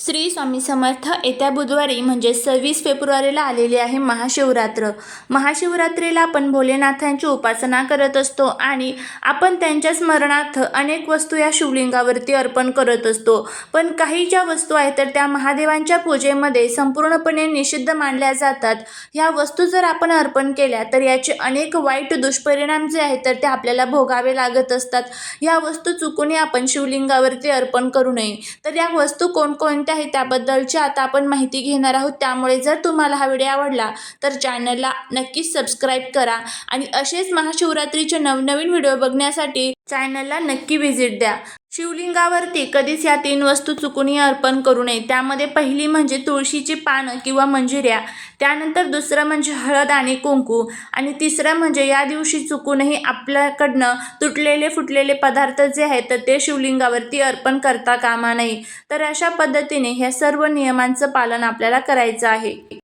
श्री स्वामी समर्थ येत्या बुधवारी म्हणजे सव्वीस फेब्रुवारीला आलेली आहे महाशिवरात्र. महाशिवरात्रीला आपण भोलेनाथांची उपासना करत असतो आणि आपण त्यांच्या स्मरणार्थ अनेक वस्तू या शिवलिंगावरती अर्पण करत असतो. पण काही ज्या वस्तू आहेत तर त्या महादेवांच्या पूजेमध्ये संपूर्णपणे निषिद्ध मानल्या जातात. ह्या वस्तू जर आपण अर्पण केल्या तर याचे अनेक वाईट दुष्परिणाम जे आहेत तर ते आपल्याला भोगावे लागत असतात. ह्या वस्तू चुकूनही आपण शिवलिंगावरती अर्पण करू नये. तर या वस्तू कोणकोणत्या आहेत त्याबद्दलची आता आपण माहिती घेणार आहोत. त्यामुळे जर तुम्हाला हा व्हिडिओ आवडला तर चॅनलला नक्कीच सबस्क्राईब करा आणि असेच महाशिवरात्रीचे नवनवीन व्हिडिओ बघण्यासाठी चॅनलला नक्की व्हिजिट द्या. शिवलिंगावरती कधीच या तीन वस्तू चुकूनही अर्पण करू नये. त्यामध्ये पहिली म्हणजे तुळशीची पानं किंवा मंजिऱ्या त्यानंतर दुसरं म्हणजे हळद आणि कुंकू आणि तिसरं म्हणजे या दिवशी चुकूनही आपल्याकडनं तुटलेले फुटलेले पदार्थ जे आहेत तर ते शिवलिंगावरती अर्पण करता कामा नये. तर अशा पद्धतीने ह्या सर्व नियमांचं पालन आपल्याला करायचं आहे.